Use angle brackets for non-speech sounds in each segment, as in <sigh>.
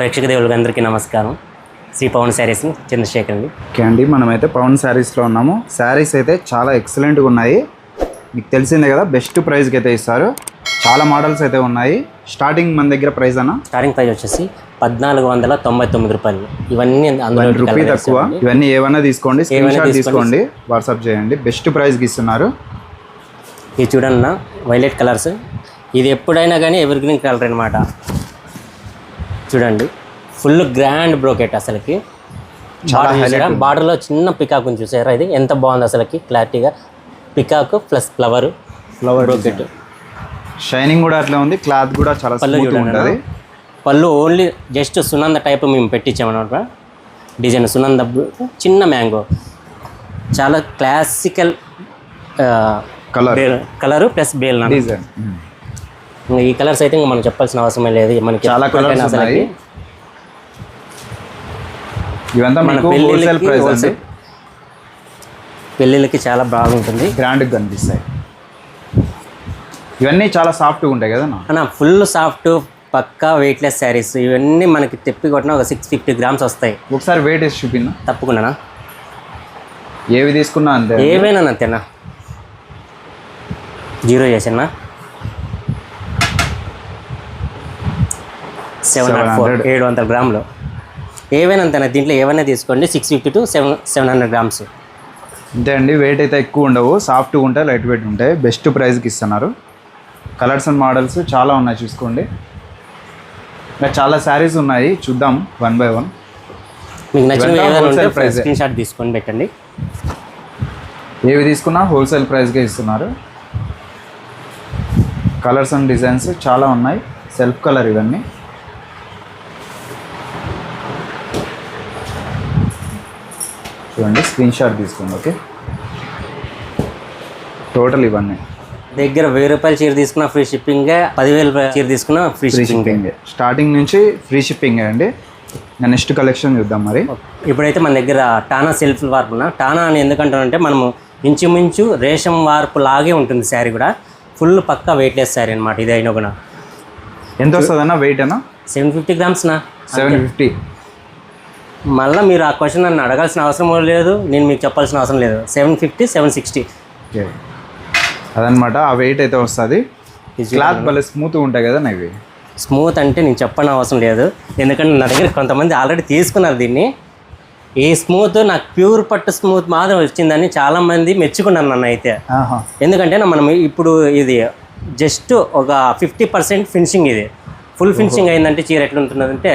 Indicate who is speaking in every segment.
Speaker 1: ప్రేక్షక దేవుళ్ళకి అందరికీ నమస్కారం. శ్రీ పవన్ శారీస్ చంద్రశేఖర్ని
Speaker 2: ఓకే అండి మనమైతే పవన్ శారీస్లో ఉన్నాము. శారీస్ అయితే చాలా ఎక్సలెంట్గా ఉన్నాయి. మీకు తెలిసిందే కదా బెస్ట్ ప్రైస్కి అయితే ఇస్తారు. చాలా మోడల్స్ అయితే ఉన్నాయి. స్టార్టింగ్ మన దగ్గర ప్రైస్ అన్న?
Speaker 1: స్టార్టింగ్ ప్రైస్ వచ్చేసి పద్నాలుగు వందల తొంభై తొమ్మిది రూపాయలు. ఇవన్నీ అందులో
Speaker 2: రూపీ తక్కువ.
Speaker 1: అండి.
Speaker 2: ఇవన్నీ ఏమైనా తీసుకోండి స్క్రీన్ షాట్.
Speaker 1: తీసుకోండి.
Speaker 2: వాట్సాప్ చేయండి. బెస్ట్ ప్రైస్కి ఇస్తున్నారు.
Speaker 1: ఇది చూడన్న వైలెట్ కలర్స్. ఇది ఎప్పుడైనా కానీ ఎవర్ గ్రీన్ కలర్ అనమాట చూడండి. ఫుల్ గ్రాండ్ బ్రోకెట్ అసలుకి. బార్డర్లో చిన్న పికాక్ ఉంది చూసారా ఇది? ఎంత బాగుంది అసలుకి క్లారిటీగా peacock plus flower
Speaker 2: flower
Speaker 1: brocade
Speaker 2: shining కూడా అట్లా ఉంది క్లాత్ కూడా చాలా
Speaker 1: పళ్ళు
Speaker 2: స్మూత్
Speaker 1: చూడండి
Speaker 2: ఉంటుంది.
Speaker 1: పళ్ళు ఓన్లీ జస్ట్ సునంద టైప్ మేము పెట్టించామన్నమాట. డిజైన్ సునంద బ్లూ- చిన్న మ్యాంగో చాలా క్లాసికల్
Speaker 2: కలర్
Speaker 1: కలరు ప్లస్ బేల్.
Speaker 2: డిజైన్
Speaker 1: ఈ కలర్స్ అయితే మనం చెప్పాల్సిన అవసరమే లేదు. మనకి
Speaker 2: చాలా కలర్స్ ఉన్నాయి. ఇవంతా
Speaker 1: పెళ్ళిళ్ళకి
Speaker 2: హోల్సేల్ ప్రైస్ అండి.
Speaker 1: wholesale. పెళ్ళిళ్ళకి చాలా బాగుంటుంది.
Speaker 2: గ్రాండ్గా కనిపిస్తాయి ఇవన్నీ చాలా సాఫ్ట్గా ఉంటాయి కదా
Speaker 1: అన్న ఫుల్ సాఫ్ట్ పక్కా వెయిట్లెస్ శారీస్ ఇవన్నీ మనకి తెప్పి కొట్టిన ఒక సిక్స్ ఫిఫ్టీ గ్రామ్స్ వస్తాయి.
Speaker 2: ఒకసారి వెయిట్ వేసి చూపిన?
Speaker 1: తప్పకుండా
Speaker 2: ఏవి తీసుకున్నా అంతే
Speaker 1: ఏవైనా అంతేనా? జీరో చేసినా సెవెన్ ఫోర్
Speaker 2: 700.
Speaker 1: ఏడు వందల గ్రాములు. ఏవైనా అంతేనా దీంట్లో ఏవైనా తీసుకోండి six fifty two seven seven hundred grams.
Speaker 2: అంతే అండి వెయిట్ అయితే ఎక్కువ ఉండవు సాఫ్ట్గా ఉంటాయి లైట్ వెయిట్ ఉంటాయి. బెస్ట్ ప్రైస్కి ఇస్తున్నారు. కలర్స్ అండ్ మోడల్స్ చాలా ఉన్నాయి చూసుకోండి. ఇంకా చాలా శారీస్ ఉన్నాయి చూద్దాం వన్ బై వన్
Speaker 1: మీకు నచ్చిన. స్క్రీన్ షాట్ తీసుకొని పెట్టండి.
Speaker 2: ఏవి తీసుకున్నా హోల్సేల్ ప్రైస్కే ఇస్తున్నారు. కలర్స్ అండ్ డిజైన్స్ చాలా ఉన్నాయి సెల్ఫ్ కలర్ ఇవన్నీ. చూడండి స్క్రీన్ షాట్ తీసుకోండి ఓకే టోటల్ ఇవన్నీ.
Speaker 1: దగ్గర వెయ్యి రూపాయలు చీర తీసుకున్న ఫ్రీ షిప్పింగ్ పదివేల రూపాయల చీర తీసుకున్న ఫ్రీ షిప్పింగ్
Speaker 2: స్టార్టింగ్ నుంచి ఫ్రీ షిప్పింగ్ అండి. నెక్స్ట్ కలెక్షన్ చూద్దాం మరి.
Speaker 1: ఇప్పుడైతే మన దగ్గర టానా సెల్ఫ్ వార్ప్ ఉన్న. టానా అని ఎందుకంటానంటే మనము ఇంచుమించు రేషం వార్పు లాగే ఉంటుంది శారీ కూడా. ఫుల్ పక్కా వెయిట్లెస్ శారీ అనమాట ఇది అయినా కూడా.
Speaker 2: ఎంత వస్తుందన్న వెయిట్ అన్న
Speaker 1: సెవెన్ ఫిఫ్టీ గ్రామ్స్నా
Speaker 2: సెవెన్ ఫిఫ్టీ
Speaker 1: మళ్ళీ మీరు ఆ క్వశ్చన్ నన్ను అడగాల్సిన అవసరం లేదు. నేను మీకు చెప్పాల్సిన అవసరం లేదు. సెవెన్ ఫిఫ్టీ సెవెన్ సిక్స్టీ
Speaker 2: అదనమాట ఆ వెయిట్ అయితే వస్తుంది. క్లాత్ భలే స్మూత్ ఉంటాయి కదా ఇవి
Speaker 1: స్మూత్ అంటే నేను చెప్పని అవసరం లేదు. ఎందుకంటే నా దగ్గర కొంతమంది ఆల్రెడీ తీసుకున్నారు దీన్ని. ఈ స్మూత్ నాకు ప్యూర్ పట్టు స్మూత్ మాత్రం వచ్చిందని చాలామంది మెచ్చుకున్నారు నన్ను అయితే. ఎందుకంటే మనం ఇప్పుడు ఇది జస్ట్ ఒక ఫిఫ్టీ పర్సెంట్ ఫినిషింగ్ ఇది. ఫుల్ ఫినిషింగ్ అయిందంటే చీర ఎట్లా ఉంటున్నదంటే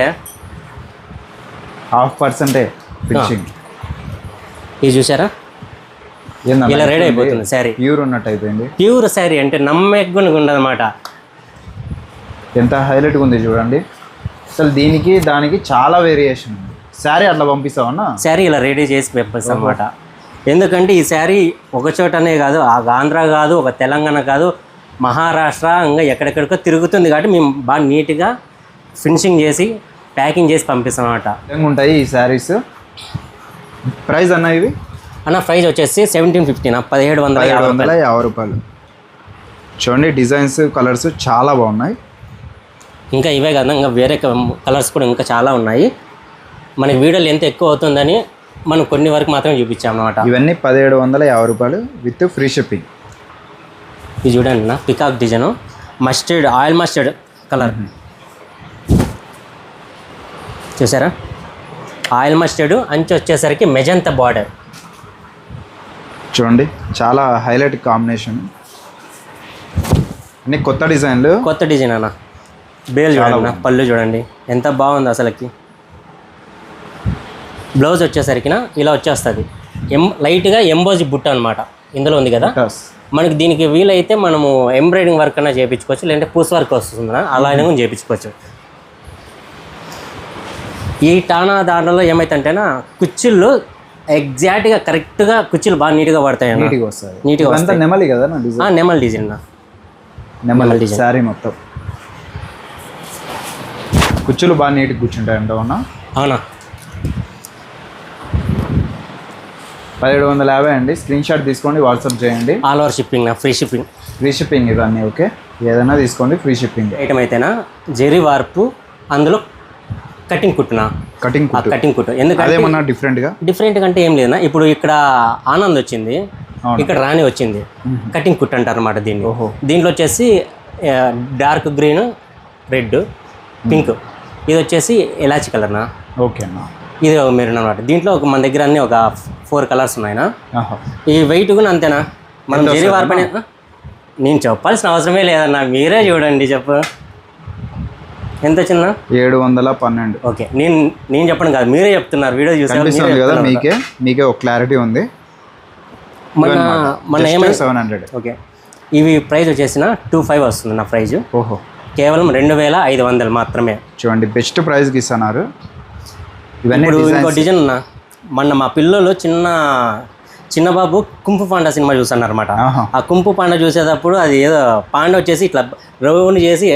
Speaker 2: హాఫ్ పర్సెంటే ఫినిషింగ్.
Speaker 1: ఇది చూసారా? ఇలా రెడీ అయిపోతుంది శారీ.
Speaker 2: ప్యూర్ ఉన్నట్టు అయిపోయింది
Speaker 1: ప్యూర్ శారీ అంటే నమ్మకం ఉండదన్నమాట
Speaker 2: ఎంత హైలైట్గా ఉంది చూడండి. అసలు దీనికి దానికి చాలా వేరియేషన్ ఉంది. శారీ అట్లా పంపిస్తావన్నా?
Speaker 1: శారీ ఇలా రెడీ చేసి పంపిస్తాం అనమాట ఎందుకంటే ఈ శారీ ఒక చోటనే కాదు ఆ ఆంధ్ర కాదు ఒక తెలంగాణ కాదు మహారాష్ట్ర ఇంకా ఎక్కడెక్కడికో తిరుగుతుంది కాబట్టి మేము బాగా నీట్గా ఫినిషింగ్ చేసి ప్యాకింగ్ చేసి పంపిస్తాం అనమాట
Speaker 2: ఉంటాయి ఈ శారీస్? ప్రైస్ అన్న ఇవి
Speaker 1: అన్న ప్రైస్ వచ్చేసి సెవెంటీన్ ఫిఫ్టీనా? పదిహేడు వందల యాభై
Speaker 2: వందల యాభై రూపాయలు. చూడండి డిజైన్స్ కలర్స్ చాలా బాగున్నాయి.
Speaker 1: ఇంకా ఇవే కదా ఇంకా వేరే కలర్స్ కూడా ఇంకా చాలా ఉన్నాయి. మనకి వీడియోలు ఎంత ఎక్కువ అవుతుందని మనం కొన్ని వరకు మాత్రమే చూపించాం అనమాట
Speaker 2: ఇవన్నీ పదిహేడు వందల యాభై రూపాయలు విత్ ఫ్రీ షిప్పింగ్.
Speaker 1: ఇది చూడండి నా peacock design. Mustard oil mustard colour చూసారా? ఆయిల్ మస్టర్డ్ అంచు వచ్చేసరికి మెజంత బార్డర్.
Speaker 2: చూడండి చాలా హైలైట్ కాంబినేషన్. అన్ని కొత్త డిజైన్లు.
Speaker 1: కొత్త డిజైన్ అన్న. బేల్ చూడండి పళ్ళు చూడండి. ఎంత బాగుంది అసలుకి. బ్లౌజ్ వచ్చేసరికి ఇలా వచ్చేస్తుంది. ఎం లైట్గా ఎంబోజీ బుట్ట అనమాట ఇందులో ఉంది కదా. మనకి దీనికి వీలైతే మనము ఎంబ్రాయిడింగ్ వర్క్ అన్నా చేయించుకోవచ్చు లేదంటే పూస్ వర్క్ వస్తుంది అలా అయినా చేయించుకోవచ్చు ఈ టానా దాంట్లో ఏమైతుంటేనా కుర్చీలు ఎగ్జాక్ట్గా కరెక్ట్గా కుర్చీలు బాగా నీట్గా పడతాయి
Speaker 2: నీట్గా వస్తుంది
Speaker 1: నీట్గా
Speaker 2: ఇదంతా నెమలి కదా డిజైన్?
Speaker 1: నెమల్ డిజైన్
Speaker 2: నెమలి
Speaker 1: design.
Speaker 2: శారీ మొత్తం. కుచ్చులు బాగా నీట్గా కూర్చుంటాయి అంటావన్నా
Speaker 1: అవునా.
Speaker 2: పదిహేడు వందల యాభై అండి. స్క్రీన్ షాట్ తీసుకోండి వాట్సాప్ చేయండి.
Speaker 1: ఆల్ ఓవర్ షిప్పింగ్ నా ఫ్రీ షిప్పింగ్
Speaker 2: ఫ్రీ షిప్పింగ్ ఇవన్నీ ఓకే? ఏదైనా తీసుకోండి ఫ్రీ షిప్పింగ్
Speaker 1: ఐటమ్ అయితేనా జెరీ వార్పు అందులో కటింగ్ కుట్టునా?
Speaker 2: కటింగ్
Speaker 1: ఆ కటింగ్ కుట్టు. ఎందుకంటే
Speaker 2: అదేమన్నా డిఫరెంట్గా
Speaker 1: డిఫరెంట్ అంటే ఏం లేదన్నా. ఇప్పుడు ఇక్కడ ఆనంద్ వచ్చింది. ఇక్కడ రాణి వచ్చింది. కటింగ్ కుట్ అంటారు అనమాట దీన్ని. దీంట్లో వచ్చేసి డార్క్ గ్రీన్ రెడ్ పింక్ ఇది వచ్చేసి ఎలాచి కలర్నా
Speaker 2: ఓకే అన్న.
Speaker 1: ఇది మెరూన్ అనమాట దీంట్లో ఒక మన దగ్గర అన్ని ఒక ఫోర్ కలర్స్ ఉన్నాయినా. ఈ వెయిట్ కూడా అంతేనా? మనం జరి వార్పని నేను చెప్పాల్సిన అవసరమే లేదన్నా. మీరే చూడండి చెప్పు. ఎంత చిన్న?
Speaker 2: ఏడు వందల పన్నెండు.
Speaker 1: ఓకే. నేను నేను చెప్పడం కాదు. మీరే చెప్తున్నారు. వీడియో
Speaker 2: కనిపిస్తుంది కదా మీకే? మీకే ఒక క్లారిటీ ఉంది.
Speaker 1: మన మన ఏమైనా
Speaker 2: సెవెన్ హండ్రెడ్
Speaker 1: ఓకే. ఇవి ప్రైస్ వచ్చేసిన టూ ఫైవ్ వస్తుంది నా ప్రైజ్.
Speaker 2: ఓహో.
Speaker 1: కేవలం రెండు వేల ఐదు వందలు మాత్రమే.
Speaker 2: చూడండి బెస్ట్ ప్రైస్కి ఇస్తున్నారు. ఇవన్నీ
Speaker 1: ఇప్పుడు ఇంకో డిజైన్ ఉన్నా. మొన్న మా పిల్లలు చిన్న చిన్న బాబు కుంపు పాండా సినిమా చూసాను అనమాట. ఆ కుంపు పాండా చూసేటప్పుడు అది ఏదో పాండ వచ్చేసి ఇట్లా రౌండ్ చేసి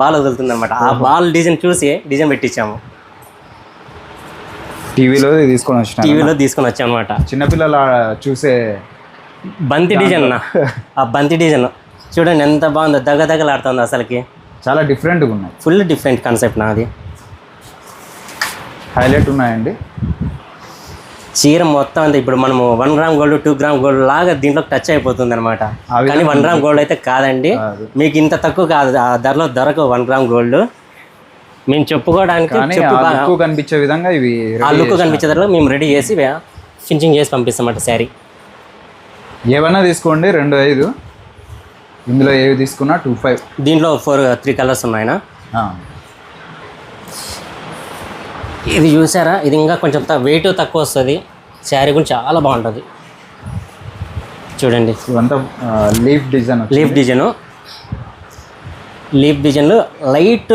Speaker 1: బాల్ వదులుతుంది అనమాట ఆ బాల్ డిజైన్ చూసి డిజైన్ పెట్టించాము.
Speaker 2: టీవీలో తీసుకొని వచ్చిన
Speaker 1: టీవీలో తీసుకొని వచ్చాం అనమాట
Speaker 2: చిన్నపిల్లల చూసే
Speaker 1: బంతి డిజైన్ అన్న. ఆ బంతి డిజైన్. చూడండి ఎంత బాగుందో దగ్గ దగ్గలాడుతుంది అసలుకి.
Speaker 2: చాలా డిఫరెంట్గా ఉన్నాయి.
Speaker 1: ఫుల్ డిఫరెంట్ కాన్సెప్ట్ నాది.
Speaker 2: హైలైట్ ఉన్నాయండి.
Speaker 1: చీర మొత్తం అంతా ఇప్పుడు మనము one gram gold two gram gold లాగా దీంట్లో టచ్ అయిపోతుంది అనమాట కానీ వన్ గ్రామ్ గోల్డ్ అయితే కాదండి.
Speaker 2: కాదు.
Speaker 1: మీకు ఇంత తక్కువ కాదు. ఆ ధరలో దొరకవు వన్ గ్రామ్ గోల్డ్ మేము చెప్పుకోవడానికి చెప్పు
Speaker 2: కనిపించే విధంగా ఇవి
Speaker 1: ఆ లుక్ కనిపించే ధరలో మేము రెడీ చేసి ఫినిషింగ్ చేసి పంపిస్తామన్నమాట శారీ.
Speaker 2: ఏవైనా తీసుకోండి. రెండు ఐదు. ఇందులో ఏవి తీసుకున్నా? టూ ఫైవ్
Speaker 1: దీంట్లో ఫోర్ త్రీ కలర్స్ ఉన్నాయన? ఇది చూసారా? ఇది ఇంకా కొంచెం వెయిట్ తక్కువ వస్తుంది. శారీ కూడా చాలా బాగుంటుంది. చూడండి.
Speaker 2: ఇవంతా leaf design
Speaker 1: leaf design leaf design light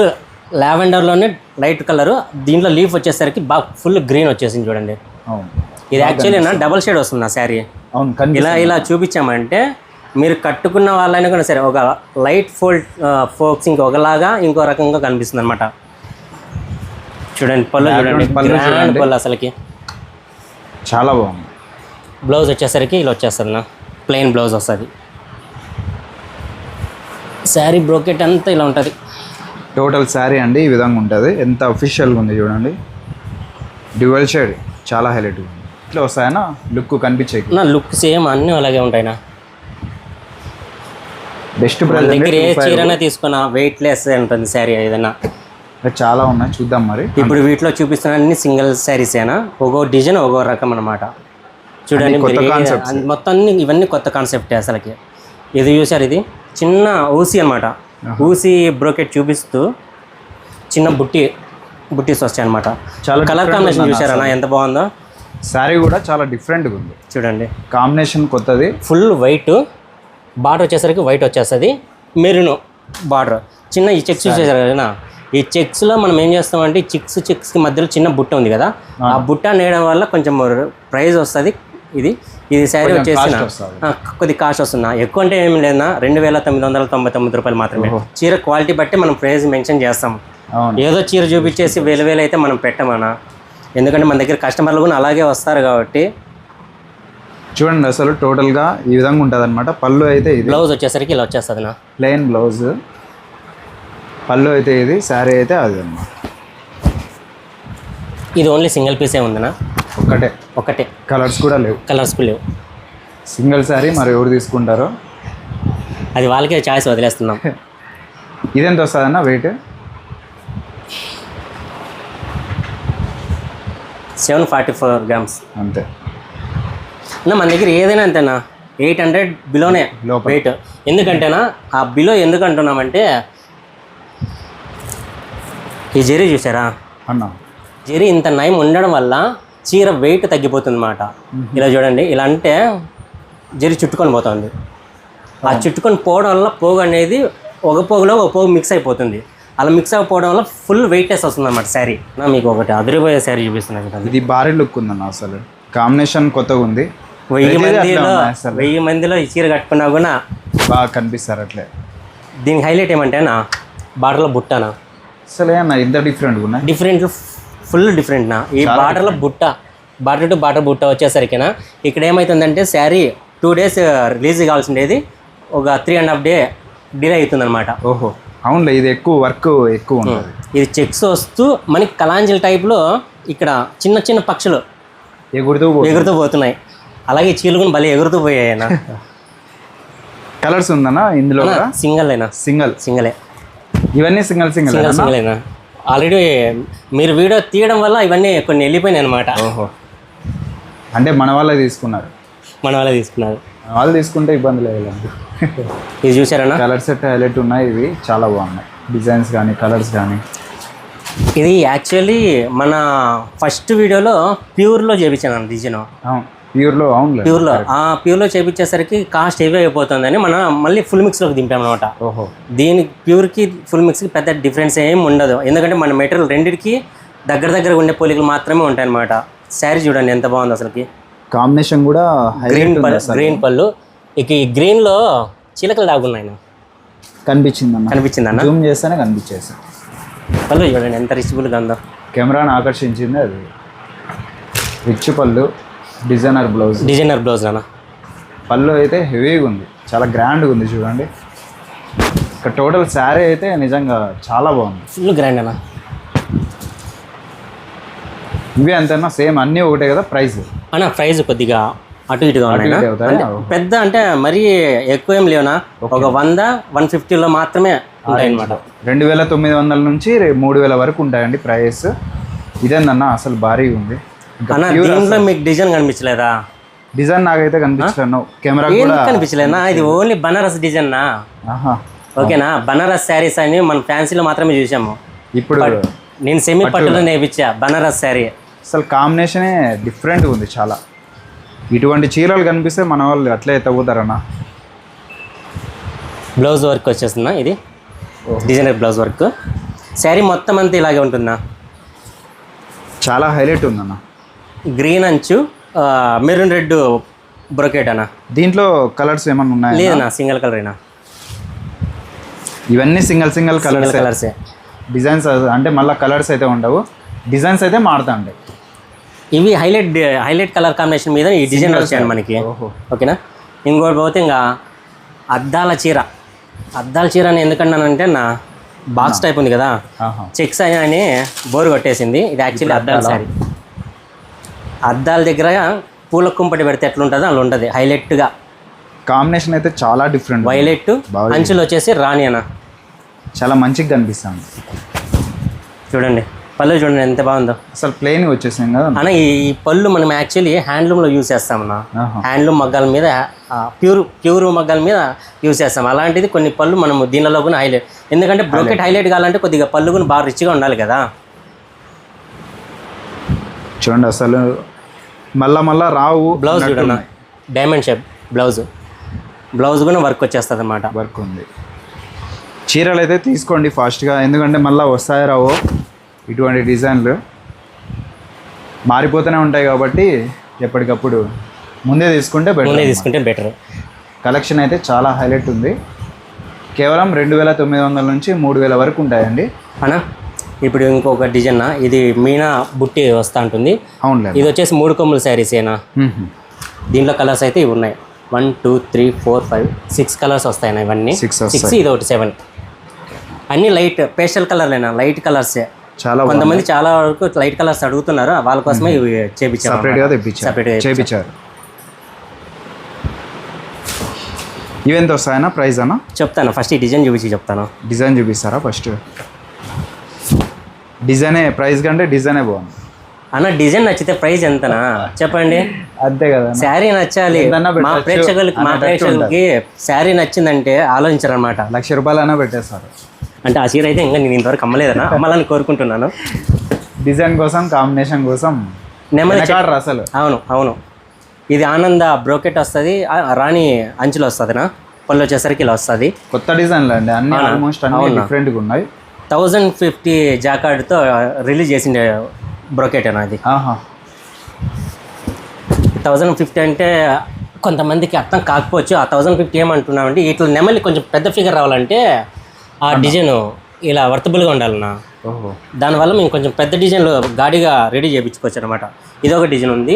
Speaker 1: లావెండర్లోనే light colour దీంట్లో లీఫ్ వచ్చేసరికి బాగా ఫుల్ గ్రీన్ వచ్చేసింది చూడండి. ఇది యాక్చువల్లీ నా డబల్ షేడ్ వస్తుంది నా శారీ. ఇలా ఇలా చూపించామంటే మీరు కట్టుకున్న వాళ్ళైనా కూడా సరే ఒక లైట్ ఫోల్డ్ ఫోక్సింగ్ ఒకలాగా ఇంకో రకంగా కనిపిస్తుంది అనమాట చూడండి పళ్ళు చూడండి.
Speaker 2: పళ్ళు చూడండి.
Speaker 1: పళ్ళు అసలుకి.
Speaker 2: చాలా బాగుంది.
Speaker 1: బ్లౌజ్ వచ్చేసరికి ఇలా వచ్చేస్తుంది నా. ప్లెయిన్ బ్లౌజ్ వస్తుంది. శారీ బ్రోకెట్ అంతా ఇలా ఉంటుంది.
Speaker 2: టోటల్ శారీ అండి ఈ విధంగా ఉంటుంది. ఎంత అఫీషియల్గా ఉంది చూడండి. డ్యువల్ షేడ్ చాలా హైలైట్ ఉంది. ఇట్లా వస్తాయనా? లుక్ కనిపించే
Speaker 1: నా లుక్ సేమ్ అన్నీ అలాగే ఉంటాయి నా.
Speaker 2: బెస్ట్ ప్రైస్
Speaker 1: దగ్గర ఏ చీరనే తీసుకున్నా వెయిట్ లెస్ ఉంటుంది శారీ ఏదైనా.
Speaker 2: చాలా ఉన్నాయి చూద్దాం మరి.
Speaker 1: ఇప్పుడు వీటిలో చూపిస్తున్న అన్ని సింగిల్ శారీసేనా ఒక్కో డిజైన్ ఒక్కో రకం అనమాట చూడండి
Speaker 2: అన్ని.
Speaker 1: అన్ని- మొత్తం అన్ని ఇవన్నీ కొత్త కాన్సెప్ట్ అసలుకి. ఇది చూసారు ఇది? చిన్న ఊసి అనమాట ఊసి బ్రోకెట్ చూపిస్తూ చిన్న బుట్టి బుట్టీస్ వస్తాయి అనమాట
Speaker 2: చాలా
Speaker 1: కలర్ కాంబినేషన్ చూసారా ఎంత బాగుందో?
Speaker 2: శారీ కూడా చాలా డిఫరెంట్గా ఉంది.
Speaker 1: చూడండి.
Speaker 2: కాంబినేషన్ కొత్తది.
Speaker 1: ఫుల్ వైట్ బార్డర్ వచ్చేసరికి వైట్ వచ్చేస్తుంది. మెరూన్ బార్డర్ చిన్న ఈ చెక్స్ చూసేసారు కదా ఈ చెక్స్లో మనం ఏం చేస్తామంటే చిక్స్ చిక్స్కి మధ్యలో చిన్న బుట్ట ఉంది కదా ఆ బుట్ట నేయడం వల్ల కొంచెం ప్రైస్ వస్తుంది. ఇది ఇది శారీ వచ్చేసి కొద్ది కాస్ట్ వస్తుందా ఎక్కువ అంటే ఏం లేదన్నా రెండు వేల తొమ్మిది వందల తొంభై తొమ్మిది రూపాయలు మాత్రమే. చీర క్వాలిటీ బట్టి మనం ప్రైస్ మెన్షన్ చేస్తాం. ఏదో చీర చూపించేసి వేలు వేలు అయితే మనం పెట్టమన్నా ఎందుకంటే మన దగ్గర కస్టమర్లు కూడా అలాగే వస్తారు కాబట్టి.
Speaker 2: చూడండి అసలు టోటల్గా ఈ విధంగా ఉంటుంది అనమాట పళ్ళు అయితే
Speaker 1: బ్లౌజ్ వచ్చేసరికి ఇలా వచ్చేస్తుంది నా
Speaker 2: ప్లెయిన్ బ్లౌజ్ పళ్ళు అయితే ఇది శారీ అయితే అది అన్నమాట
Speaker 1: ఇది ఓన్లీ సింగిల్ పీసే ఉందనా
Speaker 2: ఒక్కటే.
Speaker 1: ఒకటే
Speaker 2: కలర్స్ కూడా లేవు.
Speaker 1: కలర్స్ లేవు.
Speaker 2: సింగిల్ శారీ మరి ఎవరు తీసుకుంటారో?
Speaker 1: అది వాళ్ళకే చాయిస్ వదిలేస్తున్నాం. <laughs>
Speaker 2: ఇదెంత వస్తుందన్న weight
Speaker 1: seven forty four grams
Speaker 2: అంతే.
Speaker 1: అన్న మన దగ్గర ఏదైనా అంతేనా? ఎయిట్ హండ్రెడ్ బిలోనే. వెయిట్ ఎందుకంటేనా? ఆ బిలో ఎందుకు అంటున్నామంటే ఈ జెరీ చూసారా?
Speaker 2: అన్న.
Speaker 1: జెరీ ఇంత నయం ఉండడం వల్ల చీర వెయిట్ తగ్గిపోతుంది అన్నమాట ఇలా చూడండి ఇలా అంటే జెరీ చుట్టుకొని పోతుంది. ఆ చుట్టుకొని పోవడం వల్ల పోగు అనేది ఒక పోగులో ఒక పోగు మిక్స్ అయిపోతుంది. అలా మిక్స్ అయిపోవడం వల్ల ఫుల్ వెయిట్లెస్ వస్తుంది అన్నమాట శారీ. నా మీకు ఒకటి అదిరిపోయే శారీ చూపిస్తున్నాను
Speaker 2: ఇది భారీ లుక్ ఉందన్న అసలు. కాంబినేషన్ కొత్తగా ఉంది.
Speaker 1: వెయ్యి మందిలో వెయ్యి మందిలో ఈ చీర కట్టుకున్నా కూడా
Speaker 2: బాగా కనిపిస్తారు అట్లే.
Speaker 1: దీనికి హైలైట్ ఏమంటే నా బార్డర్లో బుట్టనా?
Speaker 2: అసలే అన్న ఇంత ఉన్నాయి.
Speaker 1: డిఫరెంట్ ఫుల్ డిఫరెంట్ నా. ఈ బార్డర్లో బుట్ట బార్డర్ టు బార్డర్ బుట్ట వచ్చేసరికినా? ఇక్కడ ఏమవుతుందంటే శారీ టూ డేస్ రిలీజ్ కావాల్సిండేది ఒక three and half day delay అవుతుందన్నమాట.
Speaker 2: ఓహో అవునులే ఇది ఎక్కువ వర్క్ ఎక్కువ
Speaker 1: ఇది చెక్స్ వస్తూ మనకి కలాంజల్ టైప్లో ఇక్కడ చిన్న చిన్న పక్షులు
Speaker 2: ఎగురుతూ
Speaker 1: ఎగురుతూ పోతున్నాయి. అలాగే చీలుగుని భలే ఎగురుతూ పోయాయన
Speaker 2: కలర్స్ <laughs> ఉందన్నా ఇందులో
Speaker 1: సింగల్ అయినా
Speaker 2: సింగల్
Speaker 1: సింగలే
Speaker 2: ఇవన్నీ సింగల్ సింగల్
Speaker 1: సింగల్ సింగల్ అయినా ఆల్రెడీ మీరు వీడియో తీయడం వల్ల ఇవన్నీ కొన్ని వెళ్ళిపోయినాయి అనమాట
Speaker 2: ఓహో. అంటే మన వాళ్ళే తీసుకున్నారు.
Speaker 1: మన వాళ్ళే తీసుకున్నారు.
Speaker 2: మన వాళ్ళు తీసుకుంటే ఇబ్బంది లేదు
Speaker 1: ఇది చూసారన్నా
Speaker 2: కలర్ సెట్ హైలైట్ ఉన్నాయి ఇవి చాలా బాగున్నాయి. డిజైన్స్ కానీ కలర్స్ కానీ
Speaker 1: ఇది యాక్చువల్లీ మన ఫస్ట్ వీడియోలో ప్యూర్లో చేయించాను డిజైన్
Speaker 2: అవును. ప్యూర్లో అవునులే.
Speaker 1: ప్యూర్లో. ఆ ప్యూర్లో చేయించేసరికి కాస్ట్ హెవీ అయిపోతుందని మనం మళ్ళీ ఫుల్ మిక్స్లోకి దింపామన్నమాట.
Speaker 2: ఓహో.
Speaker 1: దీనికి ప్యూర్కి ఫుల్ మిక్స్కి పెద్ద డిఫరెన్స్ ఏం ఉండదు. ఎందుకంటే మన మెటీరియల్ రెండింటికి దగ్గర దగ్గర ఉండే పోలికలు మాత్రమే ఉంటాయి అనమాట శారీ చూడండి ఎంత బాగుంది అసలుకి.
Speaker 2: కాంబినేషన్ కూడా
Speaker 1: గ్రీన్ గ్రీన్ పళ్ళు ఇక ఈ గ్రీన్లో చిలకలు దాగున్నాయి.
Speaker 2: కనిపించింది అన్న.
Speaker 1: కనిపించింది అన్న
Speaker 2: జూమ్ చేస్తేనే కనిపించేసి.
Speaker 1: పళ్ళు చూడండి ఎంత రిచబుల్గా ఉందో.
Speaker 2: కెమెరాని ఆకర్షించింది అది. రిచ్ పళ్ళు. Designer blouse.
Speaker 1: డిజైనర్ బ్లౌజ్ అన్న
Speaker 2: పళ్ళు అయితే హెవీగా ఉంది. చాలా గ్రాండ్గా ఉంది చూడండి. ఇక టోటల్ శారీ అయితే నిజంగా చాలా బాగుంది.
Speaker 1: ఫుల్ గ్రాండ్ అన్న.
Speaker 2: ఇవి అంతేనా? సేమ్ అన్నీ ఒకటే కదా ప్రైస్.
Speaker 1: అన్న ప్రైస్ కొద్దిగా అటు ఇటుగా ఉన్నాయి పెద్ద అంటే మరీ ఎక్కువ ఏం లేవునా? ఒక వంద వన్ ఫిఫ్టీలో మాత్రమే ఉంటాయి అనమాట
Speaker 2: రెండు వేల తొమ్మిది వందల నుంచి మూడు వేల వరకు ఉంటాయండి ప్రైస్. ఇదేందన్నా? అసలు భారీగా ఉంది.
Speaker 1: అన్న దీంట్లో మీకు డిజైన్ కనిపించలేదా?
Speaker 2: డిజైన్ నాకైతే కనిపించలేను కెమెరా కూడా
Speaker 1: కనిపించలేనా ఇది ఓన్లీ బనారస్ డిజైన్ నా? ఓకేనా? బనారస్ శారీస్ అని మన ఫ్యాన్సీలో మాత్రమే చూసాము.
Speaker 2: ఇప్పుడు
Speaker 1: నేను సెమీ పట్టులో. నేర్పించా బనారస్ శారీ.
Speaker 2: అసలు కాంబినేషనే డిఫరెంట్గా ఉంది చాలా. ఇటువంటి చీరలు కనిపిస్తే మన వాళ్ళు అట్లే ఎత్తపోతారన్నా
Speaker 1: బ్లౌజ్ వర్క్ వచ్చేస్తుందా ఇది? డిజైనర్ బ్లౌజ్ వర్క్ శారీ మొత్తం అంతా ఇలాగే ఉంటుందా?
Speaker 2: చాలా హైలైట్ ఉందన్న.
Speaker 1: గ్రీన్ అంచు మెరూన్ రెడ్ బ్రొకెట్ అన్న.
Speaker 2: దీంట్లో కలర్స్ ఏమన్నా ఉన్నాయా?
Speaker 1: లేదన్నా సింగిల్ కలర్ అయినా.
Speaker 2: ఇవన్నీ సింగల్ సింగల్ కలర్స్.
Speaker 1: కలర్సే.
Speaker 2: డిజైన్స్ అంటే మళ్ళీ కలర్స్ అయితే ఉండవు. డిజైన్స్ అయితే మారుతాండి
Speaker 1: ఇవి హైలైట్ హైలైట్ కలర్ కాంబినేషన్ మీద ఈ డిజైన్ వచ్చాయండి మనకి. ఓకేనా? ఇంకోటి పోతే ఇంకా అద్దాల చీర. అద్దాల చీర అని ఎందుకన్నానంటే నా బాక్స్ టైప్ ఉంది కదా. చెక్స్ అని బోర్ కొట్టేసింది. ఇది యాక్చువల్లీ అద్దాల శారీ అద్దాల దగ్గర పూల కుంపటి పెడితే ఎట్లుంటుందో అలా ఉంటుంది హైలైట్గా.
Speaker 2: కాంబినేషన్ అయితే చాలా డిఫరెంట్
Speaker 1: వైలెట్ అంచులు వచ్చేసి రాణి అన్న.
Speaker 2: చాలా మంచిగా కనిపిస్తుంది.
Speaker 1: చూడండి పళ్ళు చూడండి ఎంత బాగుందో.
Speaker 2: అసలు ప్లెయిన్ వచ్చేసింది కదా.
Speaker 1: అన్న ఈ పళ్ళు మనం యాక్చువల్లీ హ్యాండ్లూమ్లో యూజ్ చేస్తామన్నా. హ్యాండ్లూమ్ మగ్గాల మీద ప్యూర్ ప్యూర్ మగ్గాల మీద యూజ్ చేస్తాం. అలాంటిది కొన్ని పళ్ళు మనం దీనిలో కూడా హైలైట్ ఎందుకంటే బ్రోకెట్ హైలైట్ కావాలంటే కొద్దిగా పళ్ళు కూడా బాగా రిచ్గా ఉండాలి కదా.
Speaker 2: చూడండి అసలు మళ్ళా మళ్ళా రావు
Speaker 1: blouse diamond shape blouse blouse కూడా వర్క్ వచ్చేస్తుంది అనమాట
Speaker 2: వర్క్ ఉంది. చీరలు అయితే తీసుకోండి ఫాస్ట్గా ఎందుకంటే మళ్ళీ వస్తాయి రావు? ఇటువంటి డిజైన్లు మారిపోతూనే ఉంటాయి కాబట్టి ఎప్పటికప్పుడు ముందే తీసుకుంటే
Speaker 1: ముందే
Speaker 2: బెటర్
Speaker 1: తీసుకుంటే బెటర్
Speaker 2: కలెక్షన్ అయితే చాలా హైలైట్ ఉంది. కేవలం రెండు వేల తొమ్మిది వందల నుంచి మూడు వేల వరకు ఉంటాయండి.
Speaker 1: అన్న? ఇప్పుడు ఇంకొక డిజైన్ ఇది మీనా బుట్టి వస్తూ ఉంటుంది ఇది వచ్చేసి మూడు కొమ్ముల శారీస్ ఏనా. దీంట్లో కలర్స్ అయితే ఇవి ఉన్నాయి. One two three four five six colours వస్తాయి ఇవన్నీ. సిక్స్ ఇది ఒకటి సెవెన్. అన్ని లైట్ పేస్టల్ కలర్లేనా లైట్ కలర్సే.
Speaker 2: చాలా
Speaker 1: కొంతమంది చాలా వరకు లైట్ కలర్స్ అడుగుతున్నారు. వాళ్ళ కోసమే ఇవి చేపించారు.
Speaker 2: చేపించారు ఇవెంత వస్తాయన్నా? ప్రైస్ అన్న?
Speaker 1: చెప్తాను. ఫస్ట్ ఈ డిజైన్ చూపించి చెప్తాను.
Speaker 2: డిజైన్ చూపిస్తారా ఫస్ట్? డిజైనే ప్రైస్ కంటే డిజైనే బాగుంది.
Speaker 1: అన్న డిజైన్ నచ్చితే ప్రైస్ ఎంతనా? చెప్పండి.
Speaker 2: అంతే కదా
Speaker 1: శారీ నచ్చాలి. మా ప్రేక్షకులకి మా ప్రేక్షకులకి శారీ నచ్చిందంటే ఆలోచించరు అనమాట
Speaker 2: లక్ష రూపాయలైనా పెట్టేస్తారు.
Speaker 1: అంటే ఆ చీర అయితే ఇంకా నేను ఇంతవరకు అమ్మలేదనా అమ్మాలని కోరుకుంటున్నాను.
Speaker 2: డిజైన్ కోసం కాంబినేషన్ కోసం
Speaker 1: నెమ్మది
Speaker 2: అసలు.
Speaker 1: అవును అవును. ఇది ఆనంద బ్రోకెట్ వస్తుంది. రాణి అంచులు వస్తుందినా? పళ్ళు వచ్చేసరికి ఇలా వస్తుంది.
Speaker 2: కొత్త డిజైన్లు అండి. అన్ని ఆల్మోస్ట్ అన్ని డిఫరెంట్గా ఉన్నాయి.
Speaker 1: థౌజండ్ ఫిఫ్టీ జాకార్డ్తో రిలీజ్ చేసిండే బ్రోకెట్
Speaker 2: ఆహా.
Speaker 1: థౌజండ్ ఫిఫ్టీ అంటే కొంతమందికి అర్థం కాకపోవచ్చు. ఆ థౌజండ్ ఫిఫ్టీ ఏమంటున్నామంటే ఇట్లా నెమలి కొంచెం పెద్ద ఫిగర్ రావాలంటే ఆ డిజైన్ ఇలా వర్తబుల్గా ఉండాలన్నా.
Speaker 2: ఓహో.
Speaker 1: దానివల్ల మేము కొంచెం పెద్ద డిజైన్లో గాడిగా రెడీ చేయించుకోవచ్చు అనమాట ఇది ఒక డిజైన్ ఉంది.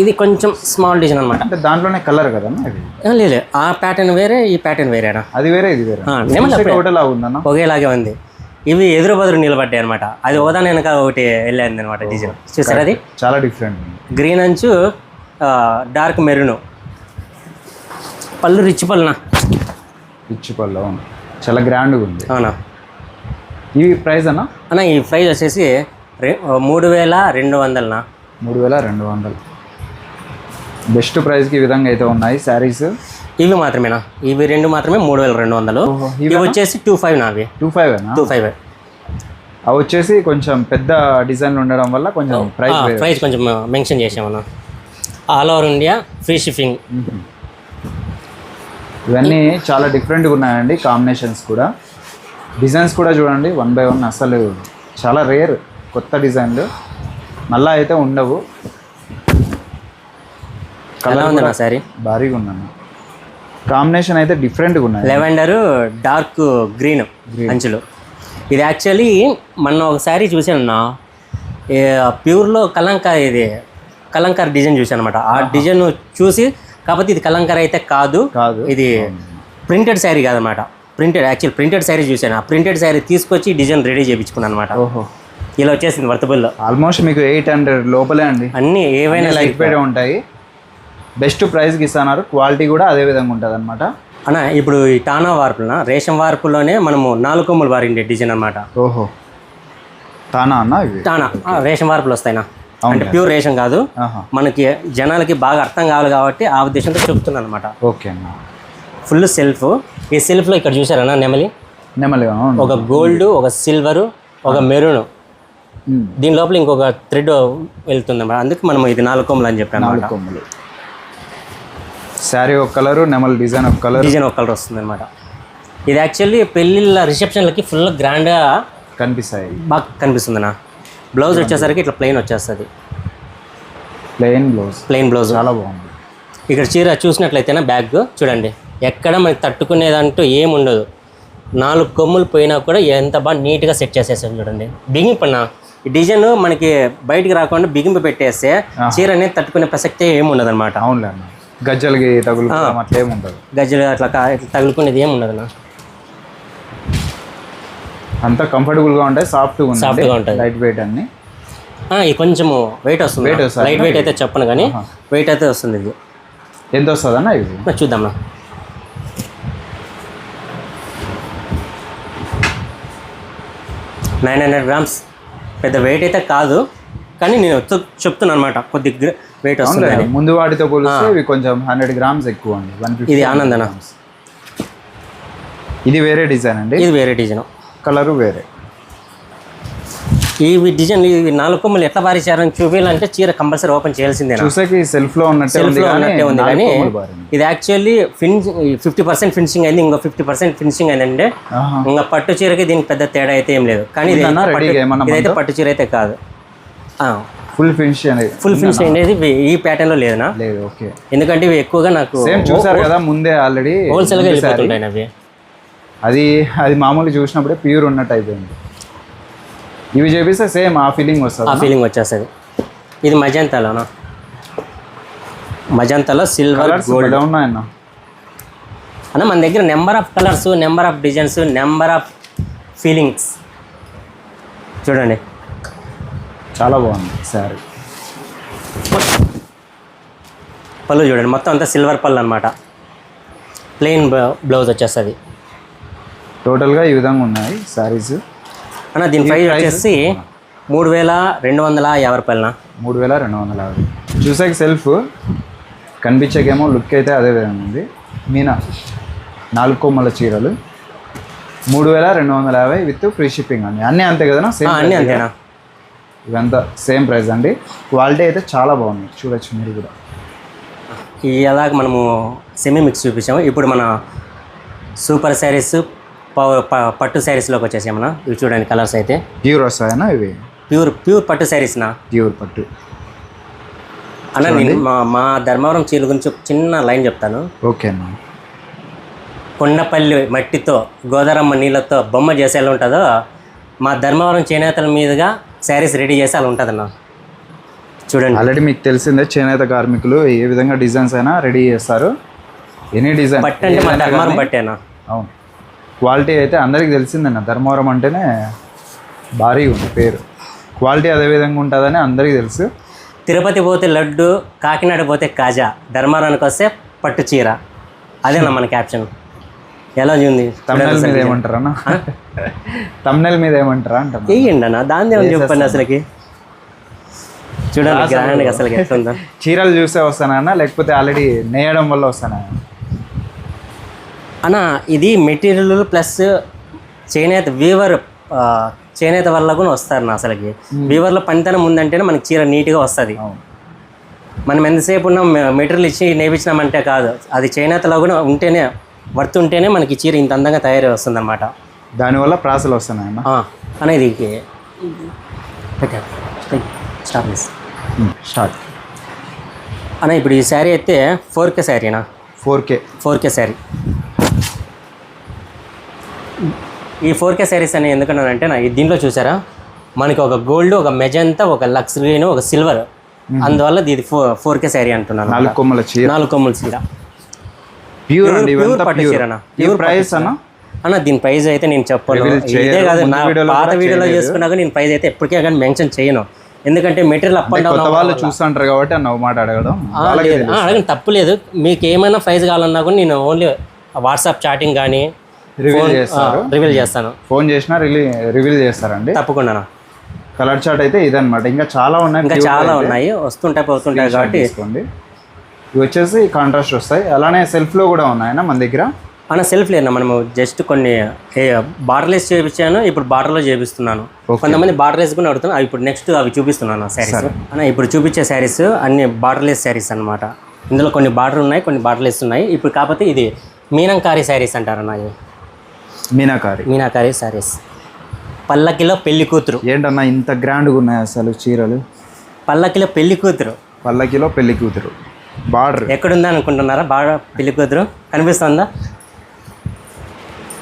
Speaker 1: ఇది కొంచెం స్మాల్ డిజైన్ అనమాట
Speaker 2: అంటే దాంట్లోనే కలర్ కదా
Speaker 1: లేదు ఆ ప్యాటర్న్ వేరే ఈ ప్యాటర్న్ వేరేనా
Speaker 2: అది వేరే ఇది వేరే. ఒకటేలా ఉందన్న?
Speaker 1: ఒకేలాగే ఉంది. ఇవి ఎదురు బదురు నిలబడ్డాయి అనమాట అది ఒకదాని వెనక ఒకటి వెళ్ళింది అనమాట డిజైన్ చూసారా అది?
Speaker 2: చాలా డిఫరెంట్
Speaker 1: గ్రీన్ అంచు డార్క్ మెరూన్ పళ్ళు రిచ్ పళ్ళునా?
Speaker 2: పిచ్చి పళ్ళు అవును. చాలా గ్రాండ్గా ఉంది.
Speaker 1: అవునా?
Speaker 2: ఇవి ప్రైస్ అన్న?
Speaker 1: అన్న ఈ ప్రైస్ వచ్చేసి మూడు వేల రెండు వందలనా?
Speaker 2: మూడు వేల రెండు వందలు. బెస్ట్ ప్రైస్కి విధంగా అయితే ఉన్నాయి శారీస్.
Speaker 1: ఇవి మాత్రమేనా? ఇవి రెండు మాత్రమే మూడు వేల రెండు వందలు. ఇవి వచ్చేసి టూ ఫైవ్ నావి
Speaker 2: టూ ఫైవ్
Speaker 1: టూ ఫైవ్
Speaker 2: అవి వచ్చేసి కొంచెం పెద్ద డిజైన్లు ఉండడం వల్ల కొంచెం ప్రైస్
Speaker 1: ప్రైస్ కొంచెం mention చేసామన్నా. All over India free shipping
Speaker 2: ఇవన్నీ చాలా డిఫరెంట్గా ఉన్నాయండి కాంబినేషన్స్ కూడా. డిజైన్స్ కూడా చూడండి వన్ బై వన్ అసలు చాలా రేర్ కొత్త డిజైన్లు మళ్ళా అయితే ఉండవు.
Speaker 1: ఎలా ఉంది నా సారీ
Speaker 2: భారీగా ఉన్నాను కాంబినేషన్ అయితే డిఫరెంట్గా ఉన్నాయి.
Speaker 1: లెవెండర్ డార్క్ గ్రీన్ అంచులు. ఇది యాక్చువల్లీ మొన్న ఒకసారి చూశాను నా ప్యూర్లో కలంకార్ ఇది కలంకార్ డిజైన్ చూశాను అనమాట ఆ డిజైన్ చూసి కాకపోతే ఇది కలంకార్ అయితే కాదు.
Speaker 2: కాదు.
Speaker 1: ఇది ప్రింటెడ్ శారీ కాదనమాట ప్రింటెడ్ యాక్చువల్ ప్రింటెడ్ శారీ చూశాను. ఆ ప్రింటెడ్ శారీ తీసుకొచ్చి డిజైన్ రెడీ చేయించుకున్నాను అనమాట
Speaker 2: ఓహో.
Speaker 1: ఇలా వచ్చేసింది వర్తబుల్లో.
Speaker 2: ఆల్మోస్ట్ మీకు ఎయిట్ హండ్రెడ్ లోపలే అండి.
Speaker 1: అన్నీ ఏవైనా
Speaker 2: లైట్ ఉంటాయి. బెస్ట్ ప్రైస్కి ఇస్తున్నారు. క్వాలిటీ కూడా అదే విధంగా ఉంటుంది అనమాట
Speaker 1: అన్న ఇప్పుడు ఈ టానా వార్పులన? రేషం వార్పులోనే మనము నాలుగు కొమ్ములు వారిండే డిజైన్ అనమాట
Speaker 2: ఓహో. తానా అన్న ఇవి?
Speaker 1: టానా. ఆ, రేషం వార్పులు వస్తాయినా? అంటే. ప్యూర్ రేషన్ కాదు.
Speaker 2: ఆహా.
Speaker 1: మనకి జనాలకి బాగా అర్థం కావాలి కాబట్టి ఆ ఉద్దేశంతో చెప్తున్నాను అనమాట
Speaker 2: ఓకే అన్న.
Speaker 1: Full self. ఈ సెల్ఫ్లో ఇక్కడ చూసారన్నా నెమలి?
Speaker 2: అవును.
Speaker 1: ఒక గోల్డ్ ఒక సిల్వర్ ఒక మెరూన్.
Speaker 2: ఉమ్.
Speaker 1: దీని లోపల ఇంకొక థ్రెడ్ వెళ్తుంది అన్నమాట. అందుకు మనం ఇది నాలుగు కొమ్ములు అని చెప్పాను
Speaker 2: నాలుగు కొమ్ములు. శారీ ఒక కలరు నెమలి డిజైన్ ఒక కలర్.
Speaker 1: డిజైన్ ఒక కలర్ వస్తుంది అనమాట ఇది యాక్చువల్లీ పెళ్ళిళ్ళ రిసెప్షన్లకి ఫుల్ గ్రాండ్గా
Speaker 2: కనిపిస్తాయి.
Speaker 1: బాగా కనిపిస్తుంది నా బ్లౌజ్ వచ్చేసరికి ఇట్లా ప్లెయిన్ వచ్చేస్తుంది.
Speaker 2: ప్లెయిన్ బ్లౌజ్
Speaker 1: ప్లెయిన్ బ్లౌజ్
Speaker 2: చాలా బాగుంది.
Speaker 1: ఇక్కడ చీర చూసినట్లయితేనా బ్యాగ్ చూడండి. ఎక్కడ మనకి తట్టుకునేదంటూ ఏమి ఉండదు నాలుగు కొమ్ములు పోయినా కూడా ఎంత బాగా నీట్గా సెట్ చేసేసాం చూడండి. బిగింపన్న. ఈ డిజైన్ మనకి బయటికి రాకుండా బిగింపు పెట్టేస్తే చీర అనేది తట్టుకునే ప్రసక్తే ఏమి ఉండదు అనమాట
Speaker 2: అవునులే అన్న. గజ్జలకి తగులుకోవడం అట్లా ఏమి ఉండదు
Speaker 1: గజ్జలు అట్లా తగులుకునేది ఏమి ఉండదు నా
Speaker 2: అంతా కంఫర్టబుల్గా ఉంటాయి సాఫ్ట్గా ఉంది
Speaker 1: Soft గా ఉంటుంది.
Speaker 2: లైట్ వెయిట్ అన్ని
Speaker 1: ఇది కొంచెము వెయిట్ వస్తుంది.
Speaker 2: Weight వస్తుందా?
Speaker 1: లైట్ వెయిట్ అయితే చెప్పను కానీ వెయిట్ అయితే వస్తుంది ఇది.
Speaker 2: ఎంత వస్తుంది అన్న ఇది
Speaker 1: చూద్దాం నైన్ హండ్రెడ్ గ్రామ్స్ పెద్ద వెయిట్ అయితే కాదు కానీ నేను చెప్- చెప్తున్నాను అనమాట కొద్ది వెయిట్ వస్తుంది.
Speaker 2: ముందు వాటితో పోలిస్తే ఇవి కొంచెం హండ్రెడ్ గ్రామ్స్ ఎక్కువ అండి వన్
Speaker 1: ఇది ఆనందన?
Speaker 2: ఇది వేరే డిజైన్ అండి?
Speaker 1: ఇది వేరే డిజైన్.
Speaker 2: కలరు వేరే.
Speaker 1: ఈ డిజైన్ ఈ నాలుగు కొమ్మలు ఎట్లా పారిచారని చూపించాలంటే చీర కంపల్సరీ ఓపెన్ చేయాల్సిందేనా
Speaker 2: చూసేకి సెల్ఫ్లో ఉన్నట్టే
Speaker 1: సెల్ఫ్
Speaker 2: ఉంది
Speaker 1: లో
Speaker 2: కానీ
Speaker 1: ఉన్నట్టే ఉంది కానీ. ఇది actually finishing fifty percent finishing అయింది ఇంకో ఫిఫ్టీ పర్సెంట్ ఫినిషింగ్ అయిందంటే
Speaker 2: ఆహా.
Speaker 1: ఇంకా పట్టు చీరకి దీనికి పెద్ద తేడా అయితే ఏం లేదు. కానీ ఇదైతే పట్టు చీర అయితే కాదు.
Speaker 2: ఫుల్ ఫినిష్ అనేది.
Speaker 1: ఫుల్ ఫినిషింగ్ అనేది ఈ ప్యాటర్న్లో లేదునా
Speaker 2: లేదు ఓకే.
Speaker 1: ఎందుకంటే ఇవి ఎక్కువగా నాకు
Speaker 2: సేమ్ చూసారు కదా ముందే ఆల్రెడీ
Speaker 1: హోల్సేల్గా వెళ్ళిపోతుంటాయి అవి.
Speaker 2: అది అది మామూలు చూసినప్పుడే ప్యూర్ ఉన్నట్టు అయిపోయింది. ఇవి చేపిస్తే సేమ్ ఆ ఫీలింగ్
Speaker 1: ఆ
Speaker 2: వస్తుంది
Speaker 1: ఫీలింగ్ వచ్చేస్తుంది. ఇది మజంతాలోనా? మజంతాలో సిల్వర్ గోల్డ్
Speaker 2: ఉన్నాయన్న.
Speaker 1: అన్న మన దగ్గర number of colours number of designs number of feelings చూడండి.
Speaker 2: చాలా బాగుంది సారీ.
Speaker 1: పళ్ళు చూడండి మొత్తం అంతా సిల్వర్ పళ్ళు అనమాట ప్లెయిన్ బ్లౌజ్ వచ్చేస్తుంది.
Speaker 2: టోటల్గా ఈ విధంగా ఉన్నాయి సారీస్.
Speaker 1: అన్న దీని ప్రైస్ వచ్చేసి మూడు వేల రెండు వందల యాభై రూపాయలనా
Speaker 2: మూడు వేల రెండు వందల యాభై. చూసాక సెల్ఫ్ కనిపించేకేమో లుక్ అయితే అదే విధంగా ఉంది. మీనా నాలుగు కొమ్మల చీరలు. మూడు వేల రెండు వందల యాభై విత్ ఫ్రీ షిప్పింగ్ అండి అన్నీ అంతే కదా సేమ్
Speaker 1: అన్నీ అంతేనా?
Speaker 2: ఇవంతా సేమ్ ప్రైస్ అండి. క్వాలిటీ అయితే చాలా బాగుంది. చూడొచ్చు మీరు కూడా.
Speaker 1: ఈ అలాగ మనము సెమీ మిక్స్ చూపించాము. ఇప్పుడు మన సూపర్ శారీస్ పవర్ ప- పట్టు శారీస్లోకి వచ్చేసామన్నా ఇవి చూడండి కలర్స్ అయితే.
Speaker 2: ప్యూర్ వస్తాయనా ఇవి?
Speaker 1: ప్యూర్ ప్యూర్ పట్టు శారీస్నా
Speaker 2: ప్యూర్ పట్టు.
Speaker 1: అన్న నేను మా మా ధర్మవరం చీర గురించి ఒక చిన్న లైన్ చెప్తాను.
Speaker 2: ఓకే అన్న.
Speaker 1: కొండపల్లి మట్టితో గోదారమ్మ నీళ్ళతో బొమ్మ చేసి ఎలా ఉంటుందో మా ధర్మవరం చేనేతల మీదుగా శారీస్ రెడీ చేసి అలా ఉంటుందన్న. చూడండి.
Speaker 2: ఆల్రెడీ మీకు తెలిసిందే చేనేత కార్మికులు ఏ విధంగా డిజైన్స్ అయినా రెడీ చేస్తారు. ఎనీ డిజైన్
Speaker 1: బట్ట అంటే మన ధర్మారం బట్టేనా
Speaker 2: అవును. క్వాలిటీ అయితే అందరికీ తెలిసిందన్న ధర్మవరం అంటేనే భారీగా ఉంది పేరు. క్వాలిటీ అదే విధంగా ఉంటుందని అందరికీ తెలుసు.
Speaker 1: తిరుపతి పోతే లడ్డు కాకినాడ పోతే కాజా. ధర్మారానికి వస్తే పట్టు చీర. అదేనా మన క్యాప్షన్ ఎలా ఉంది?
Speaker 2: తమిళ మీద ఏమంటారా అన్న తమిళ మీద ఏమంటారా
Speaker 1: వేయండి అన్న దాన్ని ఏమని చెప్పండి అసలుకి? చూడండి గ్రహానికి అసలు ఎట్లుందో
Speaker 2: చీరలు చూస్తే వస్తానా లేకపోతే ఆల్రెడీ నేయడం వల్ల వస్తానా?
Speaker 1: అన్న ఇది మెటీరియల్ ప్లస్ చేనేత వీవర్ చేనేత వల్ల కూడా వస్తారు నా అసలుకి వీవర్లో పనితనం ఉందంటేనే మనకి చీర నీట్గా వస్తుంది. మనం ఎంతసేపు ఉన్న మెటీరియల్ ఇచ్చి నేర్పించినామంటే కాదు. అది చేనేతలో కూడా ఉంటేనే వర్త్ ఉంటేనే మనకి చీర ఇంత అందంగా తయారై వస్తుంది అనమాట
Speaker 2: దానివల్ల ప్రాసలు వస్తున్నాయన్న
Speaker 1: అనేది మిస్
Speaker 2: స్టార్ట్
Speaker 1: అన్న ఇప్పుడు ఈ శారీ అయితే four K శారీనా?
Speaker 2: Four K
Speaker 1: four K sari. ఈ ఫోర్ కే శారీస్ అని ఎందుకన్నానంటే నా దీంట్లో చూసారా? మనకి ఒక గోల్డ్ ఒక మెజంతా ఒక లక్స్ గ్రీన్ ఒక సిల్వర్ అందువల్ల ఇది ఫోర్ ఫోర్ కే శారీ అంటున్నాను
Speaker 2: నాలుగు కొమ్మల చీర.
Speaker 1: నాలుగు కొమ్ముల చీర.
Speaker 2: ప్యూర్ అండి
Speaker 1: ప్యూర్ పట్టు
Speaker 2: ప్యూర్ ప్రైస్ అన్న?
Speaker 1: అన్న దీని ప్రైస్ అయితే నేను చెప్పను. ఇదే. కాదు నా
Speaker 2: వీడియోలో
Speaker 1: పాత వీడియోలో. చేసుకున్నాక నేను ప్రైస్ అయితే ఎప్పటికే కానీ మెన్షన్ చేయను. ఎందుకంటే మెటీరియల్ అప్ అండ్ డౌన్
Speaker 2: వాళ్ళు చూస్తుంటారు కాబట్టి అన్న మాట అడగడం
Speaker 1: అడగండి తప్పు లేదు. మీకు ఏమైనా ప్రైస్ కావాలన్నా కూడా నేను ఓన్లీ వాట్సాప్ చాటింగ్ కానీ
Speaker 2: రివీల్ చేస్తారు.
Speaker 1: రివీల్ చేస్తాను.
Speaker 2: ఫోన్ చేసినా రిలీ రివీల్ చేస్తారండి.
Speaker 1: తప్పకుండా
Speaker 2: కలర్ చార్ట్ అయితే ఇదన్నమాట. ఇంకా చాలా ఉన్నాయి
Speaker 1: ఇంకా చాలా. ఉన్నాయి. వస్తుంటాయి పోతుంటాయి కాబట్టి
Speaker 2: ఇవి వచ్చేసి కాంట్రాస్ట్ వస్తాయి. అలానే సెల్ఫ్లో కూడా ఉన్నాయన్న మన దగ్గర.
Speaker 1: అన్న సెల్ఫ్ లేదన్న మనము జస్ట్ కొన్ని బార్డర్లెస్ చేయించాను ఇప్పుడు బార్డర్లో చేపిస్తున్నాను. కొంతమంది బార్డర్లెస్ కూడా అడుగుతున్నాను అవి ఇప్పుడు నెక్స్ట్ అవి చూపిస్తున్నాను శారీస్ అన్న ఇప్పుడు చూపించే శారీస్ అన్ని బార్డర్లెస్ శారీస్ అన్నమాట. ఇందులో కొన్ని బార్డర్ ఉన్నాయి కొన్ని బార్డర్లెస్ ఉన్నాయి. ఇప్పుడు కాకపోతే ఇది మీనంకారి శారీస్ అంటారు అన్న ఇవి
Speaker 2: మీనాకారి.
Speaker 1: మీనాకారి శారీస్ పల్లకిలో పెళ్ళి కూతురు.
Speaker 2: ఏంటన్నా ఇంత గ్రాండ్గా ఉన్నాయి అసలు చీరలు?
Speaker 1: పల్లకిలో పెళ్ళి కూతురు.
Speaker 2: పల్లకిలో పెళ్ళి కూతురు. బార్డర్.
Speaker 1: ఎక్కడుందా అనుకుంటున్నారా బాగా పెళ్ళి కూతురు కనిపిస్తుందా?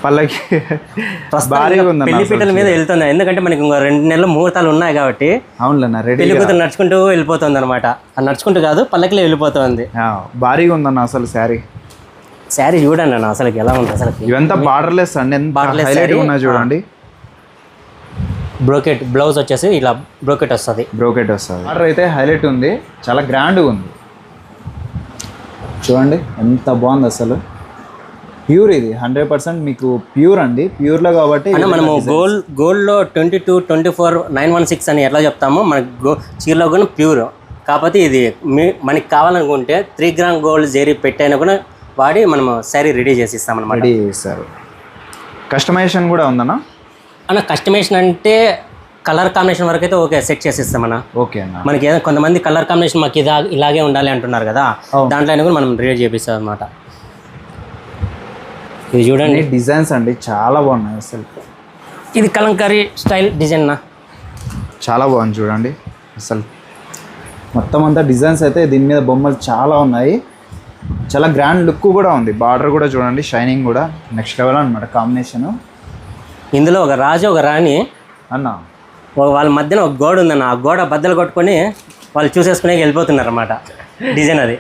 Speaker 2: పల్లకి
Speaker 1: ప్రస్తుతం
Speaker 2: భారీగా
Speaker 1: ఇంకా
Speaker 2: ఉందన్న
Speaker 1: పెళ్ళి పీటల మీద వెళ్తుంది? ఎందుకంటే మనకి ఇంకో రెండు నెలల ముహూర్తాలు ఉన్నాయి కాబట్టి
Speaker 2: అవునులేనా
Speaker 1: పెళ్ళి కూతురు నడుచుకుంటూ వెళ్ళిపోతుంది అనమాట అది నడుచుకుంటూ కాదు పల్లకిలో వెళ్ళిపోతుంది.
Speaker 2: భారీగా ఉందన్న అసలు శారీ.
Speaker 1: శారీ చూడండి అన్న అసలుకి ఎలా ఉంది అసలుకి
Speaker 2: ఇవంతా బార్డర్లెస్ అండి హైలైట్
Speaker 1: saree.
Speaker 2: ఉన్నాయి చూడండి.
Speaker 1: బ్రోకెట్ బ్లౌజ్ వచ్చేసి ఇలా బ్రోకెట్ వస్తుంది.
Speaker 2: బ్రోకెట్ వస్తుంది. బార్డర్ అయితే హైలైట్ ఉంది చాలా గ్రాండ్గా ఉంది. చూడండి ఎంత బాగుంది అసలు. ప్యూర్ ఇది హండ్రెడ్ పర్సెంట్ మీకు ప్యూర్ అండి. ప్యూర్లో కాబట్టి
Speaker 1: మనము గోల్డ్ గోల్డ్లో twenty two twenty four nine one six అని ఎట్లా చెప్తామో మనకి గో చీరలో కూడా ప్యూర్. కాకపోతే ఇది మీ మనకి కావాలనుకుంటే త్రీ గ్రామ్ గోల్డ్ జేరీ పెట్టైనా కూడా వాడి మనము శారీ రెడీ చేసి ఇస్తాం అనమాట
Speaker 2: రెడీ చేస్తారు కస్టమైజేషన్ కూడా ఉందన్న
Speaker 1: అన్న కస్టమైజేషన్ అంటే కలర్ కాంబినేషన్ వరకు అయితే ఓకే సెట్ చేసి ఇస్తామన్న
Speaker 2: ఓకే అన్న.
Speaker 1: మనకి ఏదో కొంతమంది కలర్ కాంబినేషన్ మాకు ఇదా ఇలాగే ఉండాలి అంటున్నారు కదా. దాంట్లో అయినా కూడా మనం రెడీ చేపిస్తాం అనమాట ఇది చూడండి.
Speaker 2: డిజైన్స్ అండి చాలా బాగున్నాయి అసలు.
Speaker 1: ఇది కలంకారీ స్టైల్ డిజైన్ నా
Speaker 2: చాలా బాగుంది చూడండి అసలు. మొత్తం అంతా డిజైన్స్ అయితే దీని మీద బొమ్మలు చాలా ఉన్నాయి. చాలా గ్రాండ్ లుక్ కూడా ఉంది బార్డర్ కూడా చూడండి షైనింగ్ కూడా. నెక్స్ట్ లెవెల్ అనమాట కాంబినేషన్.
Speaker 1: ఇందులో ఒక రాజు ఒక రాణి.
Speaker 2: అన్న.
Speaker 1: వాళ్ళ మధ్యన ఒక గోడ ఉందన్న ఆ గోడ బద్దలు కొట్టుకొని వాళ్ళు చూసేసుకునే వెళ్ళిపోతున్నారు అనమాట డిజైన్ అది.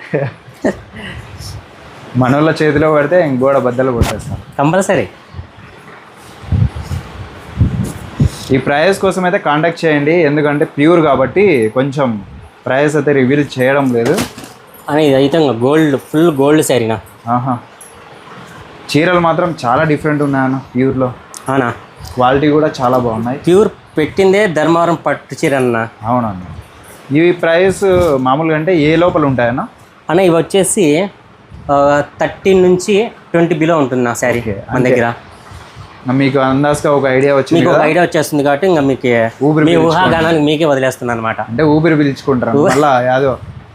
Speaker 2: మనోళ్ళ చేతిలో పెడితే ఇంక గోడ బద్దలు కొట్టేస్తాం.
Speaker 1: కంపల్సరీ.
Speaker 2: ఈ ప్రైస్ కోసం అయితే కాంటాక్ట్ చేయండి ఎందుకంటే ప్యూర్ కాబట్టి కొంచెం ప్రైస్ అయితే రివీల్ చేయడం లేదు.
Speaker 1: అని ఇది అయితే గోల్డ్ ఫుల్ గోల్డ్ శారీనా
Speaker 2: ఆహా. చీరలు మాత్రం చాలా డిఫరెంట్ ఉన్నాయన్న ప్యూర్లో.
Speaker 1: అవునా?
Speaker 2: క్వాలిటీ కూడా చాలా బాగున్నాయి.
Speaker 1: ప్యూర్ పెట్టిందే ధర్మవరం పట్టు చీర అన్న.
Speaker 2: అవునన్న. ఇవి ప్రైస్ మామూలుగా అంటే ఏ లోపల ఉంటాయన్న?
Speaker 1: అన్న ఇవి వచ్చేసి థర్టీన్ నుంచి ట్వంటీ బిలో ఉంటుంది నా శారీ మన దగ్గర.
Speaker 2: మీకు అందాజుగా ఒక ఐడియా వచ్చింది
Speaker 1: మీకు ఒక ఐడియా వచ్చేస్తుంది కాబట్టి ఇంకా మీకు
Speaker 2: ఊపిరి
Speaker 1: మీ ఊహాగానానికి మీకే వదిలేస్తున్నాను అనమాట
Speaker 2: అంటే ఊపిరి పీల్చుకుంటారు మళ్ళా యాదో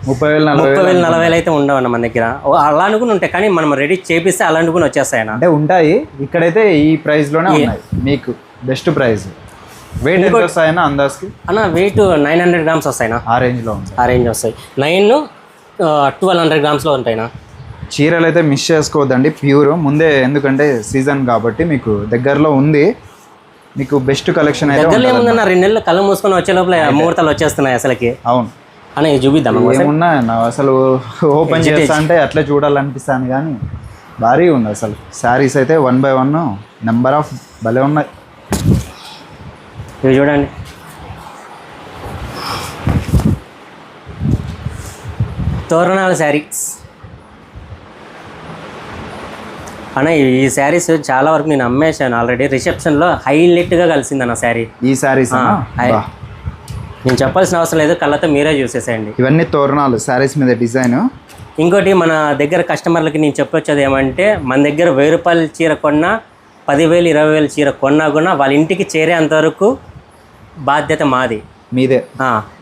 Speaker 2: ముప్పై వేలు నలభై
Speaker 1: ముప్పై
Speaker 2: వేలు
Speaker 1: నలభై వేలు అయితే ఉండవన్న మన దగ్గర. అలాంటివి కూడా ఉంటాయి. కానీ మనం రెడీ చేపిస్తే అలాంటివి కూడా వచ్చేస్తాయన్న
Speaker 2: అంటే ఉంటాయి. ఇక్కడైతే ఈ ప్రైస్లోనే ఉన్నాయి. మీకు బెస్ట్ ప్రైస్. వెయిట్ ఎంత వస్తాయన్న అందాజ్కి?
Speaker 1: అన్న వెయిట్ నైన్ హండ్రెడ్ గ్రామ్స్ వస్తాయినా?
Speaker 2: ఆ రేంజ్లో ఉంది
Speaker 1: ఆ రేంజ్ వస్తాయి. నైన్ ట్వెల్వ్ హండ్రెడ్ గ్రామ్స్లో ఉంటాయినా?
Speaker 2: చీరలు అయితే మిస్ చేసుకోవద్దండి ప్యూర్ ముందే ఎందుకంటే సీజన్ కాబట్టి మీకు దగ్గరలో ఉంది. మీకు బెస్ట్ కలెక్షన్ అయితే
Speaker 1: దగ్గరలో
Speaker 2: ఉంటుంది.
Speaker 1: ఏముందన్న రెండు నెలలు కళ్ళు మూసుకొని వచ్చే లోపల ముహూర్తాలు వచ్చేస్తున్నాయి అసలుకి.
Speaker 2: అవును.
Speaker 1: ఇది చూపిద్దాం
Speaker 2: ఏమున్నా అసలు ఓపెన్ చేస్తా అంటే అట్లే చూడాలనిపిస్తాను కానీ భారీ ఉంది అసలు. శారీస్ అయితే one by one number of భలే ఉన్నాయి.
Speaker 1: ఇవి చూడండి. తోరణాల శారీస్. అన్న ఈ- శారీస్ చాలా వరకు నేను అమ్మేశాను ఆల్రెడీ. రిసెప్షన్లో హైలైట్గా కలిసింది అన్న శారీ.
Speaker 2: ఈ శారీస్.
Speaker 1: నేను చెప్పాల్సిన అవసరం లేదు కళ్ళతో మీరే చూసేసేయండి.
Speaker 2: ఇవన్నీ తోరణాలు శారీస్ మీద డిజైన్.
Speaker 1: ఇంకోటి మన దగ్గర కస్టమర్లకి నేను చెప్పొచ్చేది ఏమంటే మన దగ్గర వెయ్యి రూపాయల చీర కొన్నా పదివేలు ఇరవై వేల చీర కొన్నా కూడా వాళ్ళ ఇంటికి చేరేంత వరకు బాధ్యత మాది.
Speaker 2: మీదే.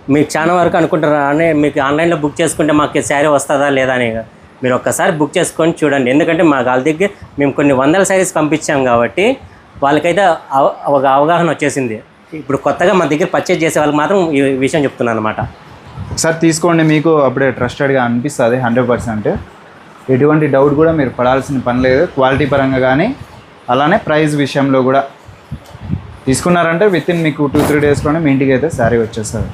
Speaker 1: మీకు చాలా వరకు అనుకుంటారు అని మీకు ఆన్లైన్లో బుక్ చేసుకుంటే మాకు శారీ వస్తుందా లేదా అని. మీరు ఒక్కసారి బుక్ చేసుకొని చూడండి. ఎందుకంటే మా వాళ్ళ దగ్గర మేము కొన్ని వందల శారీస్ పంపించాం కాబట్టి వాళ్ళకైతే అవ- ఒక అవగాహన వచ్చేసింది. ఇప్పుడు కొత్తగా మన దగ్గర పర్చేజ్ చేసే వాళ్ళకి మాత్రం ఈ విషయం చెప్తున్నాను అనమాట
Speaker 2: ఒకసారి తీసుకోండి. మీకు అప్పుడే ట్రస్టెడ్గా అనిపిస్తుంది హండ్రెడ్ పర్సెంట్. ఎటువంటి డౌట్ కూడా మీరు పడాల్సిన పని లేదు. క్వాలిటీ పరంగా కానీ అలానే ప్రైస్ విషయంలో కూడా. తీసుకున్నారంటే విత్ ఇన్ మీకు టూ త్రీ డేస్లోనే మీ ఇంటికి అయితే శారీ వచ్చేస్తుంది.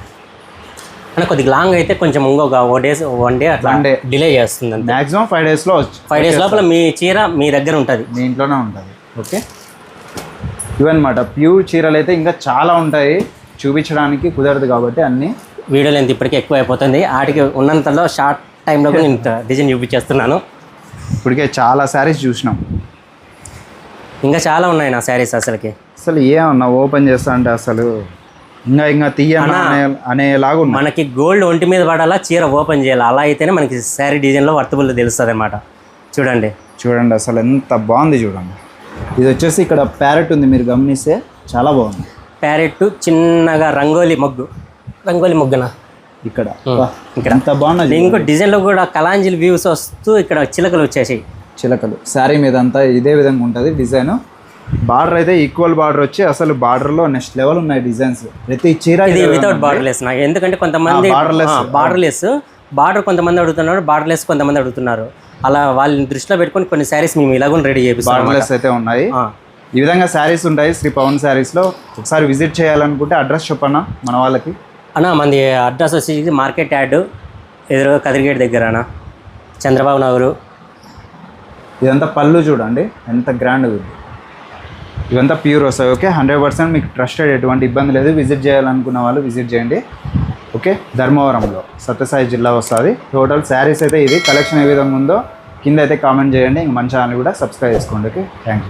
Speaker 1: అంటే కొద్దిగా లాంగ్ అయితే కొంచెం ఇంకొక ఓ డేస్ వన్ డే అట్లా
Speaker 2: day.
Speaker 1: డిలే చేస్తుంది అంతే.
Speaker 2: మ్యాక్సిమం ఫైవ్ డేస్లో
Speaker 1: ఫైవ్ డేస్ లోపల మీ చీర మీ దగ్గర ఉంటుంది.
Speaker 2: మీ ఇంట్లోనే ఉంటుంది. ఓకే ఇవన్నమాట. ప్యూర్ చీరలు అయితే ఇంకా చాలా ఉంటాయి. చూపించడానికి కుదరదు కాబట్టి అన్నీ
Speaker 1: వీడియో లెంత్ ఇప్పటికే ఎక్కువ అయిపోతుంది. వాటికి ఉన్నంతలో షార్ట్ టైంలో కూడా నేను డిజైన్ చూపించేస్తున్నాను.
Speaker 2: ఇప్పటికే చాలా శారీస్ చూసినాం.
Speaker 1: ఇంకా చాలా ఉన్నాయి నా శారీస్ అసలుకి.
Speaker 2: అసలు ఏమన్నా ఓపెన్ చేస్తా అంటే అసలు ఇంకా ఇంకా తీయన్నా అనే అనేలాగా
Speaker 1: మనకి గోల్డ్ ఒంటి మీద పడాలా చీర ఓపెన్ చేయాలి? అలా అయితేనే మనకి శారీ డిజైన్లో వర్తబుల్ తెలుస్తుంది అనమాట చూడండి.
Speaker 2: చూడండి అసలు ఎంత బాగుంది చూడండి. ఇది వచ్చేసి ఇక్కడ ప్యారెట్ ఉంది మీరు గమనిస్తే చాలా బాగుంది.
Speaker 1: ప్యారెట్ చిన్నగా రంగోలి మొగ్గు. రంగోలి మొగ్గున?
Speaker 2: ఇక్కడ.
Speaker 1: ఇక్కడ.
Speaker 2: ఎంత బాగున్నది
Speaker 1: ఇంకో డిజైన్లో కూడా కలాంజిల్ వ్యూస్ వస్తూ ఇక్కడ చిలకలు వచ్చేసాయి.
Speaker 2: చిలకలు. శారీ మీద అంతా ఇదే విధంగా ఉంటుంది డిజైన్. బార్డర్ అయితే ఈక్వల్ బార్డర్ వచ్చి అసలు బార్డర్లో నెక్స్ట్ లెవెల్ ఉన్నాయి డిజైన్స్. ప్రతి చీర
Speaker 1: ఇది వితౌట్ బార్డర్లెస్ నాకు. ఎందుకంటే కొంతమంది. బార్డర్లెస్ బార్డర్ కొంతమంది అడుగుతున్నారు బార్డర్లెస్ కొంతమంది అడుగుతున్నారు. అలా వాళ్ళని దృష్టిలో పెట్టుకొని కొన్ని శారీస్ మేము ఇలాగ రెడీ చేపిస్తాం
Speaker 2: బార్డర్లెస్ అయితే ఉన్నాయి. ఈ విధంగా శారీస్ ఉంటాయి శ్రీ పవన్ శారీస్లో. ఒకసారి విజిట్ చేయాలనుకుంటే అడ్రస్ చెప్పన్నా మన వాళ్ళకి?
Speaker 1: అన్న మంది అడ్రస్ వచ్చి మార్కెట్ యార్డ్ ఎదురుగా కదిరిగేట్ దగ్గర అన్న. చంద్రబాబు నగరు.
Speaker 2: ఇదంతా పళ్ళు చూడండి. ఎంత గ్రాండ్ ఉంది. ఇవంతా ప్యూర్ వస్తాయి ఓకే హండ్రెడ్ పర్సెంట్ మీకు ట్రస్టెడ్ ఎటువంటి ఇబ్బంది లేదు. విజిట్ చేయాలనుకున్న వాళ్ళు విజిట్ చేయండి. ఓకే ధర్మవరంలో సత్యసాయి జిల్లా వస్తుంది. టోటల్ శారీస్ అయితే ఇది. కలెక్షన్ ఏ విధంగా ఉందో కింద అయితే కామెంట్ చేయండి. ఇంక మన ఛానల్ కూడా సబ్స్క్రైబ్ చేసుకోండి. Okay thank you